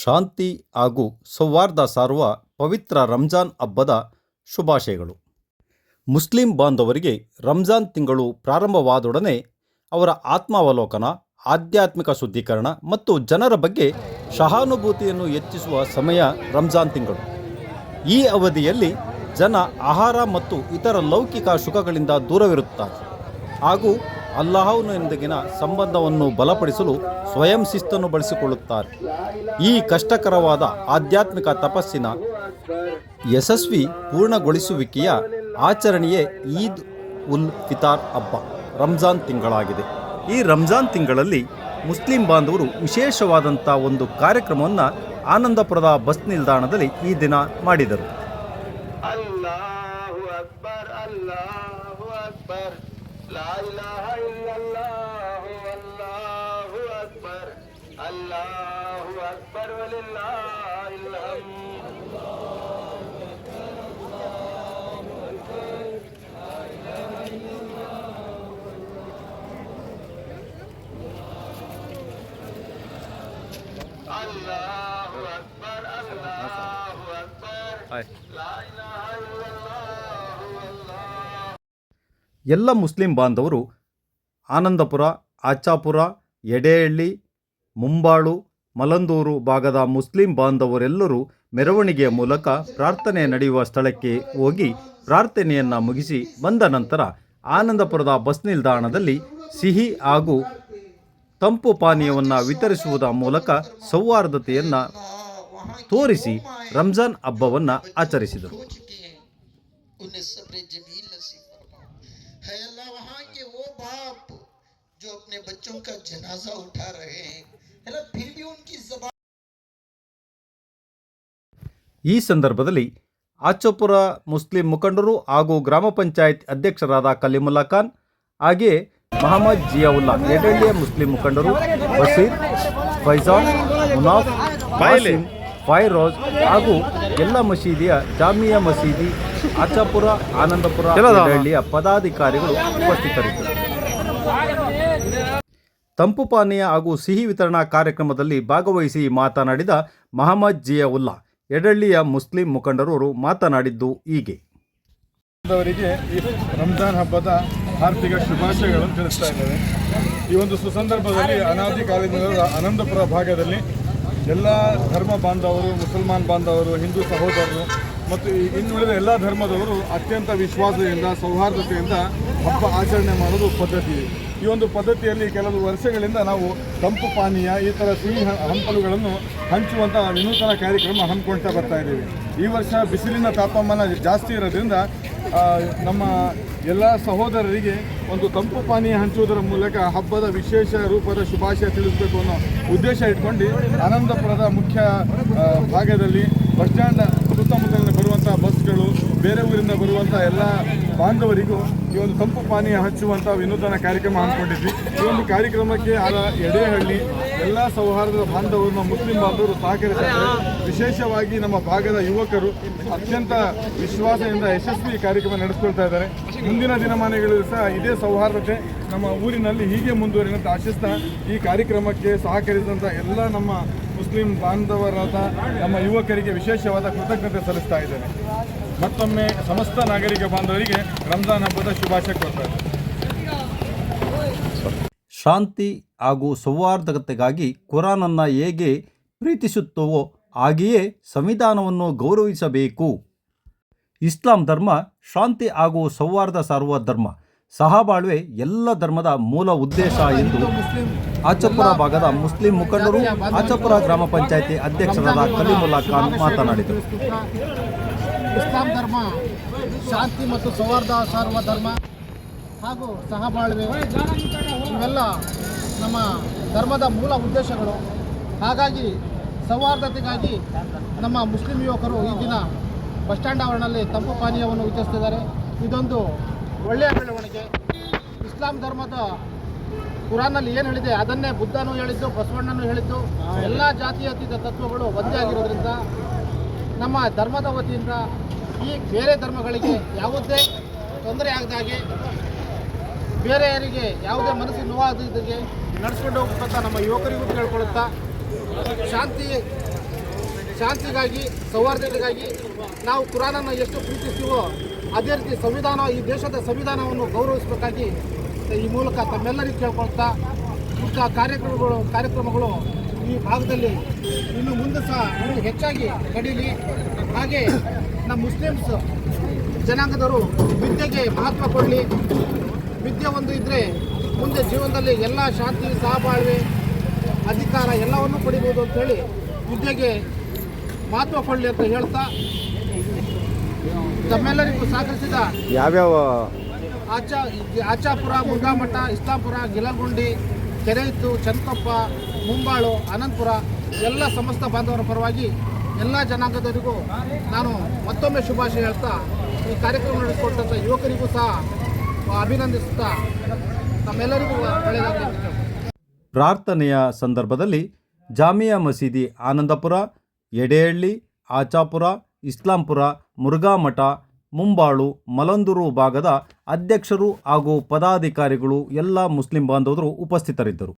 ಶಾಂತಿ ಹಾಗೂ ಸೌಹಾರ್ದ ಸಾರುವ ಪವಿತ್ರ ರಂಜಾನ್ ಹಬ್ಬದ ಶುಭಾಶಯಗಳು. ಮುಸ್ಲಿಂ ಬಾಂಧವರಿಗೆ ರಂಜಾನ್ ತಿಂಗಳು ಪ್ರಾರಂಭವಾದೊಡನೆ ಅವರ ಆತ್ಮಾವಲೋಕನ, ಆಧ್ಯಾತ್ಮಿಕ ಶುದ್ಧೀಕರಣ ಮತ್ತು ಜನರ ಬಗ್ಗೆ ಸಹಾನುಭೂತಿಯನ್ನು ಹೆಚ್ಚಿಸುವ ಸಮಯ ರಂಜಾನ್ ತಿಂಗಳು. ಈ ಅವಧಿಯಲ್ಲಿ ಜನ ಆಹಾರ ಮತ್ತು ಇತರ ಲೌಕಿಕ ಸುಖಗಳಿಂದ ದೂರವಿರುತ್ತಾರೆ ಹಾಗೂ ಅಲ್ಲಾಹನೊಂದಿಗಿನ ಸಂಬಂಧವನ್ನು ಬಲಪಡಿಸಲು ಸ್ವಯಂ ಶಿಸ್ತನ್ನು ಬಳಸಿಕೊಳ್ಳುತ್ತಾರೆ. ಈ ಕಷ್ಟಕರವಾದ ಆಧ್ಯಾತ್ಮಿಕ ತಪಸ್ಸಿನ ಯಶಸ್ವಿ ಪೂರ್ಣಗೊಳಿಸುವಿಕೆಯ ಆಚರಣೆಯೇ ಈದ್ ಉಲ್ ಫಿತಾರ್ ಹಬ್ಬ. ರಂಜಾನ್ ತಿಂಗಳಾಗಿದೆ. ಈ ರಂಜಾನ್ ತಿಂಗಳಲ್ಲಿ ಮುಸ್ಲಿಂ ಬಾಂಧವರು ವಿಶೇಷವಾದಂಥ ಒಂದು ಕಾರ್ಯಕ್ರಮವನ್ನು ಆನಂದಪುರದ ಬಸ್ ನಿಲ್ದಾಣದಲ್ಲಿ ಈ ದಿನ ಮಾಡಿದರು. لا إله إلا الله والله أكبر الله ಎಲ್ಲ ಮುಸ್ಲಿಂ ಬಾಂಧವರು ಆನಂದಪುರ, ಆಚಾಪುರ, ಎಡೆಹಳ್ಳಿ, ಮುಂಬಾಳು, ಮಲಂದೂರು ಭಾಗದ ಮುಸ್ಲಿಂ ಬಾಂಧವರೆಲ್ಲರೂ ಮೆರವಣಿಗೆಯ ಮೂಲಕ ಪ್ರಾರ್ಥನೆ ನಡೆಯುವ ಸ್ಥಳಕ್ಕೆ ಹೋಗಿ ಪ್ರಾರ್ಥನೆಯನ್ನು ಮುಗಿಸಿ ಬಂದ ನಂತರ ಆನಂದಪುರದ ಬಸ್ ನಿಲ್ದಾಣದಲ್ಲಿ ಸಿಹಿ ಹಾಗೂ ತಂಪು ಪಾನೀಯವನ್ನು ವಿತರಿಸುವುದರ ಮೂಲಕ ಸೌಹಾರ್ದತೆಯನ್ನು ತೋರಿಸಿ ರಂಜಾನ್ ಹಬ್ಬವನ್ನು ಆಚರಿಸಿದರು. बच्चों का जनाजा उठा रहे हैं अल्लाह फिर भी उनकी जबान ಈ ಸಂದರ್ಭದಲ್ಲಿ ಆಚೋಪುರ ಮುಸ್ಲಿಂ ಮುಖಂಡರು ಹಾಗೂ ಗ್ರಾಮ ಪಂಚಾಯತ್ ಅಧ್ಯಕ್ಷರಾದ ಕಲಿಮುಲ್ಲಾ ಖಾನ್ ಹಾಗೆಯೇ ಮಹಮ್ಮದ್ ಜಿಯಾವುಲ್ಲಾ ಎಡೆಳ್ಳಿಯ ಮುಸ್ಲಿಂ ಮುಖಂಡರು ಬಸೀರ್ ಫೈಜಾನ್ ಮುನಾಫ್ ವಾಸಿಂ ಫೈರೋಜ್ ಹಾಗೂ ಎಲ್ಲ ಮಸೀದಿಯ ಜಾಮಿಯಾ ಮಸೀದಿ ಆಚಾಪುರ ಆನಂದಪುರ ಎಡೆಹಳ್ಳಿಯ ಪದಾಧಿಕಾರಿಗಳು ಉಪಸ್ಥಿತರಿದ್ದರು ತಂಪು ಪಾನೀಯ ಹಾಗೂ ಸಿಹಿ ವಿತರಣಾ ಕಾರ್ಯಕ್ರಮದಲ್ಲಿ ಭಾಗವಹಿಸಿ ಮಾತನಾಡಿದ ಮಹಮ್ಮದ್ ಜಿಯಾವುಲ್ಲಾ ಎಡಳ್ಳಿಯ ಮುಸ್ಲಿಂ ಮುಖಂಡರು ಮಾತನಾಡಿದ್ದು ಹೀಗೆ. ಅವರಿಗೆ ರಂಜಾನ್ ಹಬ್ಬದ ಹಾರ್ದಿಕ ಶುಭಾಶಯಗಳನ್ನು ತಿಳಿಸ್ತಾ ಇದ್ದೇವೆ. ಈ ಒಂದು ಸುಸಂದರ್ಭದಲ್ಲಿ ಅನಾದಿ ಕಾಲದಿಂದ ಆನಂದಪುರ ಭಾಗದಲ್ಲಿ ಎಲ್ಲ ಧರ್ಮ ಬಾಂಧವರು, ಮುಸಲ್ಮಾನ್ ಬಾಂಧವರು, ಹಿಂದೂ ಸಹೋದರರು ಮತ್ತು ಇನ್ನುಳಿದ ಎಲ್ಲ ಧರ್ಮದವರು ಅತ್ಯಂತ ವಿಶ್ವಾಸದಿಂದ, ಸೌಹಾರ್ದತೆಯಿಂದ ಹಬ್ಬ ಆಚರಣೆ ಮಾಡೋದು ಪದ್ಧತಿ. ಈ ಒಂದು ಪದ್ಧತಿಯಲ್ಲಿ ಕೆಲವು ವರ್ಷಗಳಿಂದ ನಾವು ತಂಪು ಪಾನೀಯ, ಈ ಥರ ಸಿಹಿ ಹಂಪಲುಗಳನ್ನು ಹಂಚುವಂಥ ವಿನೂತನ ಕಾರ್ಯಕ್ರಮ ಹಮ್ಮಿಕೊಳ್ತಾ ಬರ್ತಾ ಇದ್ದೀವಿ. ಈ ವರ್ಷ ಬಿಸಿಲಿನ ತಾಪಮಾನ ಜಾಸ್ತಿ ಇರೋದ್ರಿಂದ ನಮ್ಮ ಎಲ್ಲ ಸಹೋದರರಿಗೆ ಒಂದು ತಂಪು ಪಾನೀಯ ಹಂಚುವುದರ ಮೂಲಕ ಹಬ್ಬದ ವಿಶೇಷ ರೂಪದ ಶುಭಾಶಯ ತಿಳಿಸಬೇಕು ಅನ್ನೋ ಉದ್ದೇಶ ಇಟ್ಕೊಂಡು, ಆನಂದಪುರದ ಮುಖ್ಯ ಭಾಗದಲ್ಲಿ ಬಸ್ ಸ್ಟ್ಯಾಂಡ್ ಸುತ್ತಮುತ್ತಲಿನ ಬರುವಂಥ ಬಸ್ಗಳು, ಬೇರೆ ಊರಿಂದ ಬರುವಂಥ ಎಲ್ಲ ಬಾಂಧವರಿಗೂ ಈ ಒಂದು ತಂಪು ಪಾನೀಯ ಹಚ್ಚುವಂಥ ವಿನೂತನ ಕಾರ್ಯಕ್ರಮ ಹಮ್ಮಿಕೊಂಡಿದ್ವಿ. ಈ ಒಂದು ಕಾರ್ಯಕ್ರಮಕ್ಕೆ ಆದ ಎಡೆಹಳ್ಳಿ ಎಲ್ಲ ಸೌಹಾರ್ದ ಬಾಂಧವರು ನಮ್ಮ ಮುಸ್ಲಿಂ ಬಾಂಧವರು ಸಹಕರಿಸಿದ್ದಾರೆ. ವಿಶೇಷವಾಗಿ ನಮ್ಮ ಭಾಗದ ಯುವಕರು ಅತ್ಯಂತ ವಿಶ್ವಾಸದಿಂದ ಯಶಸ್ವಿ ಕಾರ್ಯಕ್ರಮ ನಡೆಸ್ಕೊಳ್ತಾ ಇದ್ದಾರೆ. ಮುಂದಿನ ದಿನಮಾನಗಳಲ್ಲಿ ಸಹ ಇದೇ ಸೌಹಾರ್ದತೆ ನಮ್ಮ ಊರಿನಲ್ಲಿ ಹೀಗೆ ಮುಂದುವರಿದಂತ ಆಶಿಸ್ತಾ ಈ ಕಾರ್ಯಕ್ರಮಕ್ಕೆ ಸಹಕರಿಸಿದಂಥ ಎಲ್ಲ ನಮ್ಮ ಮುಸ್ಲಿಂ ಬಾಂಧವರಾದ ನಮ್ಮ ಯುವಕರಿಗೆ ವಿಶೇಷವಾದ ಕೃತಜ್ಞತೆ ಸಲ್ಲಿಸ್ತಾ ಇದ್ದೇನೆ. ಮತ್ತೊಮ್ಮೆ ಸಮಸ್ತ ನಾಗರಿಕ ಬಾಂಧವರಿಗೆ ರಂಜಾನ್ ಹಬ್ಬದ ಶುಭಾಶಯ ಕೊಡ್ತಾ ಶಾಂತಿ ಹಾಗೂ ಸೌಹಾರ್ದತೆಗಾಗಿ ಕುರಾನನ್ನು ಹೇಗೆ ಪ್ರೀತಿಸುತ್ತವೋ ಹಾಗೆಯೇ ಸಂವಿಧಾನವನ್ನು ಗೌರವಿಸಬೇಕು. ಇಸ್ಲಾಂ ಧರ್ಮ ಶಾಂತಿ ಹಾಗೂ ಸೌಹಾರ್ದ ಸಾರುವ ಧರ್ಮ. ಸಹಬಾಳ್ವೆ ಎಲ್ಲ ಧರ್ಮದ ಮೂಲ ಉದ್ದೇಶ ಎಂದು ಆಚಪುರ ಭಾಗದ ಮುಸ್ಲಿಂ ಮುಖಂಡರು ಆಚಪುರ ಗ್ರಾಮ ಪಂಚಾಯಿತಿ ಅಧ್ಯಕ್ಷರಾದ ಕಲಿಮುಲ್ಲಾ ಖಾನ್ ಮಾತನಾಡಿದರು. ಇಸ್ಲಾಂ ಧರ್ಮ ಶಾಂತಿ ಮತ್ತು ಸೌಹಾರ್ದ ಸಾರುವ ಧರ್ಮ ಹಾಗೂ ಸಹಬಾಳ್ವೆ ಇವೆಲ್ಲ ನಮ್ಮ ಧರ್ಮದ ಮೂಲ ಉದ್ದೇಶಗಳು. ಹಾಗಾಗಿ ಸೌಹಾರ್ದತೆಗಾಗಿ ನಮ್ಮ ಮುಸ್ಲಿಂ ಯುವಕರು ಈ ದಿನ ಬಸ್ ಸ್ಟ್ಯಾಂಡ್ ಆವರಣದಲ್ಲಿ ತಂಪು ಪಾನೀಯವನ್ನು ವಿತರಿಸ್ತಿದ್ದಾರೆ ಇದೊಂದು ಒಳ್ಳೆಯ ಬೆಳವಣಿಗೆ. ಇಸ್ಲಾಂ ಧರ್ಮದ ಕುರಾನಲ್ಲಿ ಏನು ಹೇಳಿದೆ? ಅದನ್ನೇ ಬುದ್ಧನೂ ಹೇಳಿದ್ದು ಬಸವಣ್ಣನೂ ಹೇಳಿದ್ದು. ಎಲ್ಲ ಜಾತಿಯತೀತ ತತ್ವಗಳು ಒಂದೇ ಆಗಿರೋದ್ರಿಂದ ನಮ್ಮ ಧರ್ಮದ ವತಿಯಿಂದ ಈ ಬೇರೆ ಧರ್ಮಗಳಿಗೆ ಯಾವುದೇ ತೊಂದರೆ ಆಗದಾಗೆ ಬೇರೆಯವರಿಗೆ ಯಾವುದೇ ಮನಸ್ಸಿಗೆ ನೋವಾಗದಿದ್ದಕ್ಕೆ ನಡೆಸ್ಕೊಂಡು ಹೋಗ್ಬೇಕಂತ ನಮ್ಮ ಯುವಕರಿಗೂ ಕೇಳ್ಕೊಳ್ಳುತ್ತಾ ಶಾಂತಿ, ಶಾಂತಿಗಾಗಿ, ಸೌಹಾರ್ದತೆಗಾಗಿ ನಾವು ಕುರಾನನ್ನು ಎಷ್ಟು ಪ್ರೀತಿಸ್ತೀವೋ ಅದೇ ರೀತಿ ಸಂವಿಧಾನ, ಈ ದೇಶದ ಸಂವಿಧಾನವನ್ನು ಗೌರವಿಸಬೇಕಾಗಿ ಈ ಮೂಲಕ ತಮ್ಮೆಲ್ಲರಿಗೂ ಕೇಳ್ಕೊಳ್ತಾ ಇಂಥ ಕಾರ್ಯಕ್ರಮಗಳು ಕಾರ್ಯಕ್ರಮಗಳು ಈ ಭಾಗದಲ್ಲಿ ಇನ್ನು ಮುಂದೆ ಸಹ ಇನ್ನೂ ಹೆಚ್ಚಾಗಿ ನಡೀಲಿ ಹಾಗೆ ನಮ್ಮ ಮುಸ್ಲಿಮ್ಸ್ ಜನಾಂಗದವರು ವಿದ್ಯೆಗೆ ಮಹತ್ವ ಕೊಡಲಿ. ವಿದ್ಯೆ ಒಂದು ಇದ್ದರೆ ಮುಂದೆ ಜೀವನದಲ್ಲಿ ಎಲ್ಲ ಶಾಂತಿ ಸಹಬಾಳ್ವೆ ಅಧಿಕಾರ ಎಲ್ಲವನ್ನು ಪಡಿಬೋದು ಅಂತೇಳಿ ವಿದ್ಯೆಗೆ ಮಹತ್ವ ಕೊಡಲಿ ಅಂತ ಹೇಳ್ತಾ ತಮ್ಮೆಲ್ಲರಿಗೂ ಸಹಕರಿಸಿದ ಯಾವ್ಯಾವ? ಆಚಾ ಆಚಾಪುರ ಮುರುಘಾಮಠ ಇಸ್ತಾಪುರ ಗಿಲಗುಂಡಿ ಕೆರೆಯಿತ್ತು ಚನ್ನಕೊಪ್ಪ ಮುಂಬಾಳು, ಅನಂತಪುರ, ಎಲ್ಲ ಸಮಸ್ತ ಬಾಂಧವರ ಪರವಾಗಿ ಎಲ್ಲ ಜನಾಂಗದವರಿಗೂ ನಾನು ಮತ್ತೊಮ್ಮೆ ಶುಭಾಶಯ ಹೇಳ್ತಾ ಈ ಕಾರ್ಯಕ್ರಮ ನಡೆಸಿಕೊಟ್ಟಂಥ ಯುವಕರಿಗೂ ಸಹ ಅಭಿನಂದಿಸುತ್ತಾ ತಮ್ಮೆಲ್ಲರಿಗೂ ಕೇಳ್ತೀನಿ. ಪ್ರಾರ್ಥನೆಯ ಸಂದರ್ಭದಲ್ಲಿ ಜಾಮಿಯಾ ಮಸೀದಿ ಆನಂದಪುರ, ಎಡೆಹಳ್ಳಿ, ಆಚಾಪುರ, ಇಸ್ಲಾಂಪುರ, ಮುರುಘಾಮಠ, ಮುಂಬಾಳು, ಮಲಂದೂರು ಭಾಗದ ಅಧ್ಯಕ್ಷರು ಹಾಗೂ ಪದಾಧಿಕಾರಿಗಳು ಎಲ್ಲ ಮುಸ್ಲಿಂ ಬಾಂಧವರು ಉಪಸ್ಥಿತರಿದ್ದರು